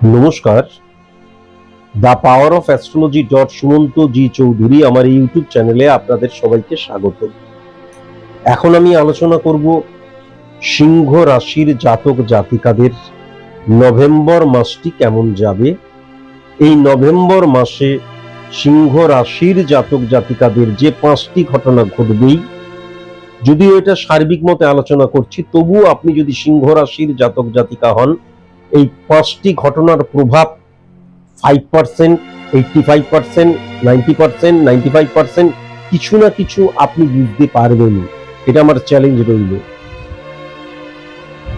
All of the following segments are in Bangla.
নমস্কার। The power of astrology dot Sumanta G Chowdhury আমার এই ইউটিউব চ্যানেলে আপনাদের সবাইকে স্বাগত। এখন আমি আলোচনা করব সিংহ রাশির জাতক জাতিকাদের নভেম্বর মাসটি কেমন যাবে? এই নভেম্বর মাসে সিংহ রাশির জাতক জাতিকাদের যে পাঁচটি ঘটনা ঘটবেই, যদিও এটা সার্বিক মতে আলোচনা করছি, তবুও আপনি যদি সিংহ রাশির জাতক জাতিকা হন এই পাঁচটি ঘটনার প্রভাব five percent eighty five percent ninety percent ninety five percent কিছু না কিছু আপনি বুঝতে পারবেন। এটা আমার চ্যালেঞ্জ রইল।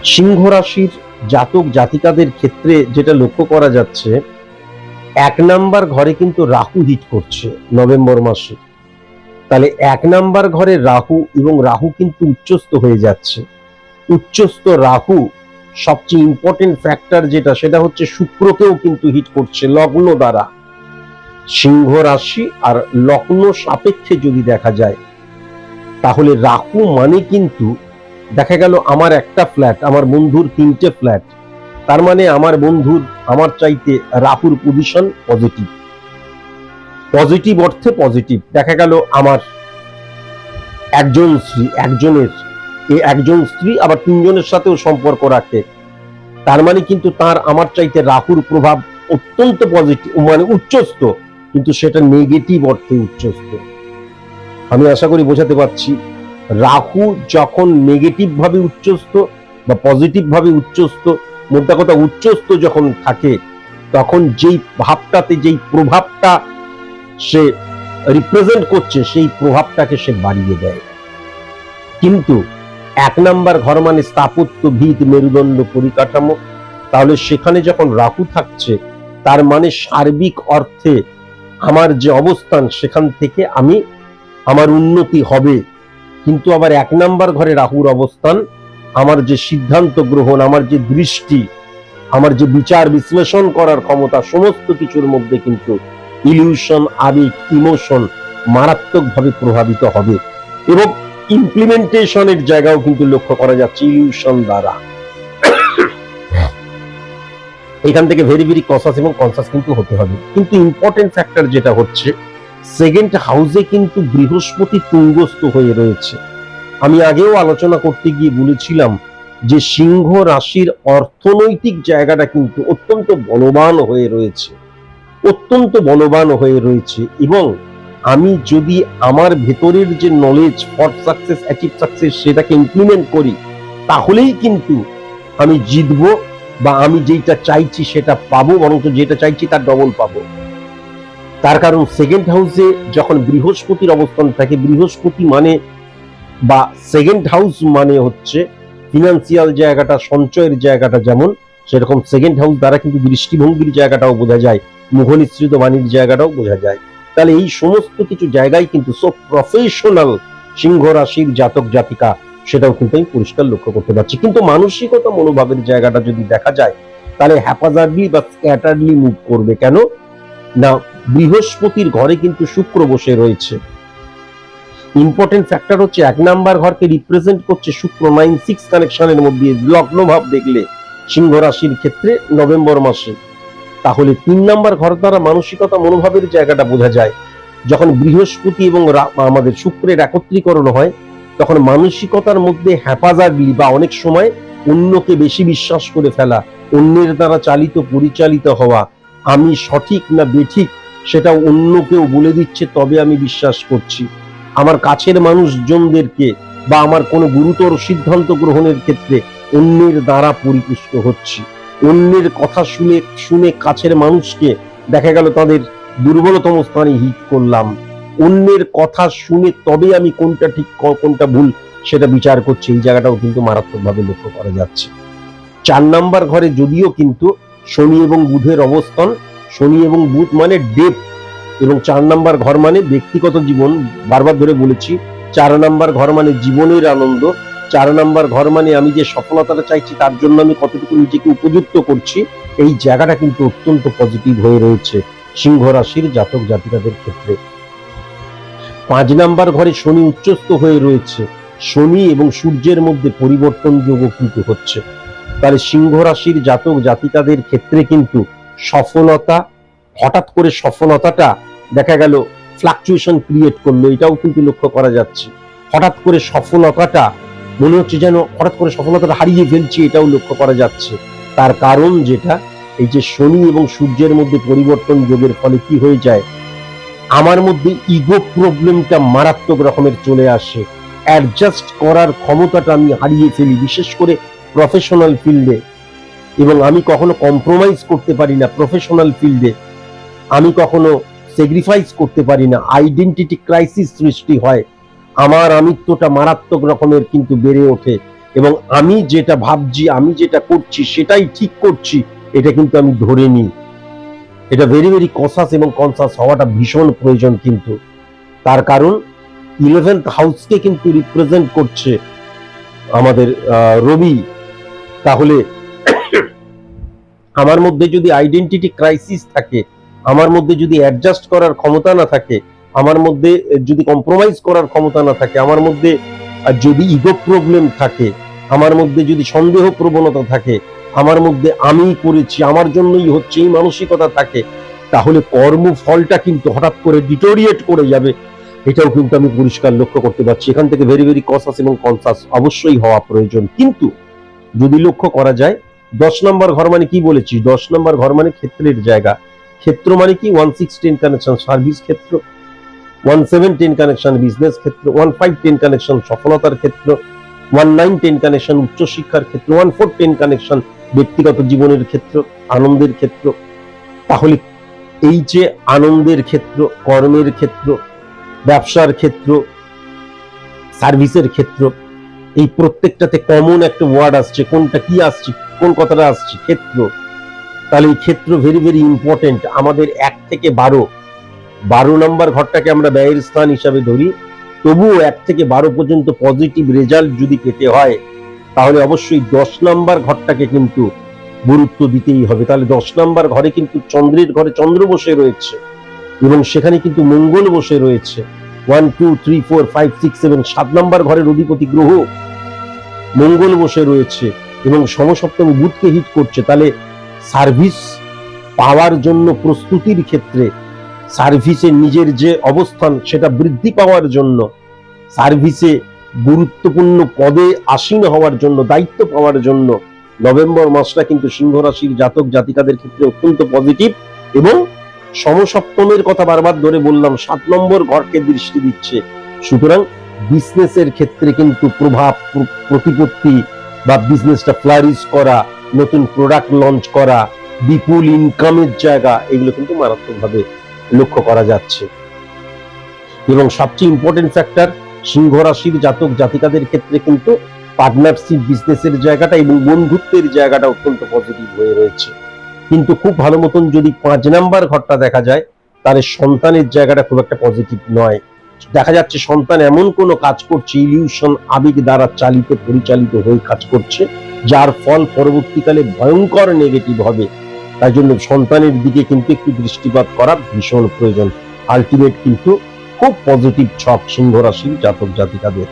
সিংহ রাশির জাতক জাতিকাদের ক্ষেত্রে যেটা লক্ষ্য করা যাচ্ছে, এক নাম্বার ঘরে কিন্তু রাহু হিট করছে নভেম্বর মাসে। তাহলে এক নাম্বার ঘরে রাহু এবং রাহু কিন্তু উচ্চস্থ হয়ে যাচ্ছে। উচ্চস্থ রাহু সবচেয়ে ইম্পর্টেন্ট ফ্যাক্টর যেটা, সেটা হচ্ছে শুক্রকেও কিন্তু হিট করছে লগ্ন দ্বারা। সিংহ রাশি আর লগ্ন সাপেক্ষে যদি দেখা যায়, তাহলে রাহু মানে কিন্তু দেখা গেল আমার একটা ফ্ল্যাট আমার বন্ধুর তিনটে ফ্ল্যাট তার মানে আমার বন্ধুর, আমার চাইতে রাহুর পজিশন পজিটিভ পজিটিভ অর্থে পজিটিভ দেখা গেল আমার একজন স্ত্রী, একজনের একজন স্ত্রী আবার তিনজনের সাথেও সম্পর্ক রাখে। তার মানে কিন্তু তার আমার চাইতে রাহুর প্রভাব অত্যন্ত পজিটিভ মানে উচ্চস্ত কিন্তু সেটা নেগেটিভ অর্থে উচ্চস্ত আমি আশা করি বোঝাতে পারছি, রাহু যখন নেগেটিভ ভাবে উচ্চস্ত বা পজিটিভ ভাবে উচ্চস্ত মোদ্দা কথা উচ্চস্ত যখন থাকে, তখন যেই ভাবটাতে যেই প্রভাবটা সে রিপ্রেজেন্ট করছে, সেই প্রভাবটাকে সে বাড়িয়ে দেয়। কিন্তু এক নাম্বার ঘর মানে স্থাপত্য ভিত মেরুদণ্ড পরিকাঠামো। তাহলে সেখানে যখন রাহু থাকছে, তার মানে সার্বিক অর্থে আমার যে অবস্থান, সেখান থেকে আমি আমার উন্নতি হবে। কিন্তু আবার এক নাম্বার ঘরে রাহুর অবস্থান, আমার যে সিদ্ধান্ত গ্রহণ, আমার যে দৃষ্টি, আমার যে বিচার বিশ্লেষণ করার ক্ষমতা, সমস্ত কিছুর মধ্যে কিন্তু ইলিউশন আবেগ ইমোশন মারাত্মকভাবে প্রভাবিত হবে। এবং ইমপ্লিমেন্টেশনের জায়গাও কিন্তু লক্ষ্য করা যাচ্ছে ইলিউশন দ্বারা। এখান থেকে ভেরি ভেরি কনসাস এবং কনসাস কিন্তু হতে হবে। কিন্তু ইম্পর্টেন্ট ফ্যাক্টর যেটা হচ্ছে সেকেন্ড হাউসে কিন্তু বৃহস্পতি তুঙ্গস্থ হয়ে রয়েছে। আমি আগেও আলোচনা করতে গিয়ে বলেছিলাম যে সিংহ রাশির অর্থনৈতিক জায়গাটা কিন্তু অত্যন্ত বলবান হয়ে রয়েছে। অত্যন্ত বলবান হয়ে রয়েছে এবং আমি যদি আমার ভেতরের যে knowledge for success achieve success সেটাকে ইমপ্লিমেন্ট করি, তাহলেই কিন্তু আমি জিতবো বা আমি যেটা চাইছি সেটা পাবো, বরঞ্চ যেটা চাইছি তার ডবল পাবো। তার কারণ সেকেন্ড হাউসে যখন বৃহস্পতির অবস্থান থাকে, বৃহস্পতি মানে বা সেকেন্ড হাউস মানে হচ্ছে ফিনান্সিয়াল জায়গাটা, সঞ্চয়ের জায়গাটা যেমন, সেরকম সেকেন্ড হাউস দ্বারা কিন্তু দৃষ্টিভঙ্গির জায়গাটাও বোঝা যায়, মুখনিসৃত বাণীর জায়গাটাও বোঝা যায়। তাহলে এই সমস্ত কিছু জায়গায় কিন্তু সব প্রফেশনাল সিংহ রাশির জাতক জাতিকা সেটাও কিন্তু আমি পরিষ্কার লক্ষ্য করতে পারছি। কিন্তু মানসিকতা মনোভাবের জায়গাটা যদি দেখা যায়, তাহলে হ্যাপাজার্ডলি বা স্ক্যাটারলি মুভ করবে কেন? না, বৃহস্পতির ঘরে কিন্তু শুক্র বসে রয়েছে। ইম্পর্টেন্ট ফ্যাক্টর হচ্ছে এক নাম্বার ঘরকে রিপ্রেজেন্ট করছে শুক্র নাইন সিক্স কানেকশনের মধ্যে। লগ্ন ভাব দেখলে সিংহ রাশির ক্ষেত্রে নভেম্বর মাসে। তাহলে তিন নাম্বার ঘর দ্বারা মানসিকতা মনোভাবের জায়গাটা বোঝা যায়। যখন বৃহস্পতি এবং আমাদের শুক্রের একত্রীকরণ হয়, তখন মানসিকতার মধ্যে হ্যাপাজার্ডলি বা অনেক সময় অন্যকে বেশি বিশ্বাস করে ফেলা, অন্যের দ্বারা চালিত, পরিচালিত হওয়া, আমি সঠিক না বেঠিক সেটা অন্য কেউ বলে দিচ্ছে, তবে আমি বিশ্বাস করছি। আমার কাছের মানুষজনদেরকে বা আমার কোনো গুরুতর সিদ্ধান্ত গ্রহণের ক্ষেত্রে অন্যের দ্বারা পরিপুষ্ট হচ্ছি। অন্যের কথা শুনে শুনে কাছের মানুষকে দেখা গেল তাদের দুর্বলতম স্থানে হিট করলাম। অন্যের কথা শুনে তবে আমি কোনটা ঠিক, কোনটা ভুল সেটা বিচার করছি। এই জায়গাটাও কিন্তু মারাত্মকভাবে লক্ষ্য করা যাচ্ছে। চার নাম্বার ঘরে যদিও কিন্তু শনি এবং বুধের অবস্থান, শনি এবং বুধ মানে ডেপ এবং চার নাম্বার ঘর মানে ব্যক্তিগত জীবন, বারবার ধরে বলেছি, চার নাম্বার ঘর মানে জীবনের আনন্দ। চার নাম্বার ঘর মানে আমি যে সফলতাটা চাইছি, তার জন্য আমি কতটুকু নিজেকে উপযুক্ত করছি, এই জায়গাটা কিন্তু অত্যন্ত পজিটিভ হয়ে রয়েছে সিংহ রাশির জাতক জাতিকাদের ক্ষেত্রে। পাঁচ নাম্বার ঘরে শনি উচ্চস্থ হয়ে রয়েছে। শনি এবং সূর্যের মধ্যে পরিবর্তন যোগও কিন্তু হচ্ছে। তাহলে সিংহ রাশির জাতক জাতিকাদের ক্ষেত্রে কিন্তু সফলতা, হঠাৎ করে সফলতাটা দেখা গেল ফ্লাকচুয়েশন ক্রিয়েট করল, এটাও কিন্তু লক্ষ্য করা যাচ্ছে। হঠাৎ করে সফলতাটা মনে হচ্ছে যেন হঠাৎ করে সফলতাটা হারিয়ে ফেলছি, এটাও লক্ষ্য করা যাচ্ছে। তার কারণ যেটা, এই যে শনি এবং সূর্যের মধ্যে পরিবর্তন যোগের ফলে কি হয়ে যায়, আমার মধ্যে ইগো প্রবলেমটা মারাত্মক রকমের চলে আসে। অ্যাডজাস্ট করার ক্ষমতাটা আমি হারিয়ে ফেলি, বিশেষ করে প্রফেশনাল ফিল্ডে এবং আমি কখনো কম্প্রোমাইজ করতে পারি না প্রফেশনাল ফিল্ডে আমি কখনো স্যাক্রিফাইস করতে পারি না। আইডেন্টিটি ক্রাইসিস সৃষ্টি হয়। আমার আমিত্বটা মারাত্মক রকমের কিন্তু বেড়ে ওঠে এবং আমি যেটা ভাবছি, আমি যেটা করছি, সেটাই ঠিক করছি, এটা কিন্তু আমি ধরে নিই। এটা ভেরি ভেরি কনসাস এবং কনসাস হওয়াটা ভীষণ প্রয়োজন কিন্তু। তার কারণ ইলেভেন্থ হাউসকে কিন্তু রিপ্রেজেন্ট করছে আমাদের রবি। তাহলে আমার মধ্যে যদি আইডেন্টিটি ক্রাইসিস থাকে, আমার মধ্যে যদি অ্যাডজাস্ট করার ক্ষমতা না থাকে আমার মধ্যে যদি কম্প্রোমাইজ করার ক্ষমতা না থাকে, আমার মধ্যে যদি ইগো প্রবলেম থাকে, আমার মধ্যে যদি সন্দেহ প্রবণতা থাকে, আমার মধ্যে আমি করেছি, আমার জন্যই হচ্ছে এই মানসিকতা থাকে, তাহলে কর্মফলটা কিন্তু হঠাৎ করে ডিটোরিয়েট করে যাবে। এটাও কিন্তু আমি পরিষ্কার লক্ষ্য করতে পারছি। এখান থেকে ভেরি ভেরি কনসাস এবং কনসাস অবশ্যই হওয়া প্রয়োজন। কিন্তু যদি লক্ষ্য করা যায়, দশ নম্বর ঘর মানে কি বলেছি? দশ নম্বর ঘর মানে ক্ষেত্রের জায়গা। ক্ষেত্র মানে কি? One six ten connection service ক্ষেত্র। One seven ten connection business ক্ষেত্র ওয়ান কানেকশন সফলতার ক্ষেত্র ওয়ান নাইন টেন কানেকশন উচ্চশিক্ষার ক্ষেত্র ওয়ান ফোর কানেকশন ব্যক্তিগত জীবনের ক্ষেত্র, আনন্দের ক্ষেত্র। তাহলে এই যে আনন্দের ক্ষেত্র, কর্মের ক্ষেত্র, ব্যবসার ক্ষেত্র, সার্ভিসের ক্ষেত্র, এই প্রত্যেকটাতে কমন একটা ওয়ার্ড আসছে, কোনটা কি আসছে, কোন কথাটা আসছে, ক্ষেত্র। তাহলে এই ক্ষেত্র ভেরি ভেরি ইম্পর্টেন্ট আমাদের এক থেকে বারো বারো নম্বর ঘরটাকে আমরা ব্যয়ের স্থান হিসাবে ধরি, তবুও এক থেকে বারো পর্যন্ত পজিটিভ রেজাল্ট যদি পেতে হয়, তাহলে অবশ্যই দশ নাম্বার ঘরটাকে কিন্তু গুরুত্ব দিতেই হবে। তাহলে দশ নাম্বার ঘরে কিন্তু চন্দ্রের ঘরে চন্দ্র বসে রয়েছে এবং সেখানে কিন্তু মঙ্গল বসে রয়েছে। One two three four five six seven সাত নাম্বার ঘরের অধিপতি গ্রহ মঙ্গল বসে রয়েছে এবং সমসপ্তম বুধকে হিট করছে। তাহলে সার্ভিস পাওয়ার জন্য প্রস্তুতির ক্ষেত্রে সার্ভিসে নিজের যে অবস্থান সেটা বৃদ্ধি পাওয়ার জন্য, সার্ভিসে গুরুত্বপূর্ণ পদে আসীন হওয়ার জন্য, দায়িত্ব পাওয়ার জন্য নভেম্বর মাসটা কিন্তু সিংহ রাশির জাতক জাতিকাদের ক্ষেত্রে অত্যন্ত পজিটিভ এবং সমসপ্তমের কথা বারবার ধরে বললাম, সাত নম্বর ঘরকে দৃষ্টি দিচ্ছে। সুতরাং বিজনেসের ক্ষেত্রে কিন্তু প্রভাব, প্রতিপত্তি বা বিজনেসটা ফ্লারিশ করা, নতুন প্রোডাক্ট লঞ্চ করা, বিপুল ইনকামের জায়গা, এগুলো কিন্তু মারাত্মকভাবে লক্ষ্য করা যাচ্ছে। এবং সবচেয়ে ইম্পর্টেন্ট ফ্যাক্টর সিংহ রাশির জাতক জাতিকাদের ক্ষেত্রে কিন্তু পার্টনারশিপ বিজনেসের জায়গাটা এবং বন্ধুত্বের জায়গাটা অত্যন্ত পজিটিভ হয়ে রয়েছে। কিন্তু খুব ভালো মতন যদি পাঁচ নাম্বার ঘরটা দেখা যায় তাহলে সন্তানের জায়গাটা খুব একটা পজিটিভ নয়। দেখা যাচ্ছে সন্তান এমন কোনো কাজ করছে ইলিউশন আবেগ দ্বারা চালিত, পরিচালিত হয়ে কাজ করছে, যার ফল পরবর্তীকালে ভয়ঙ্কর নেগেটিভ হবে। তাই জন্য সন্তানের দিকে কিন্তু একটু দৃষ্টিপাত করা ভীষণ প্রয়োজন। আলটিমেট কিন্তু খুব পজিটিভ ছক সিংহ রাশির জাতক জাতিকাদের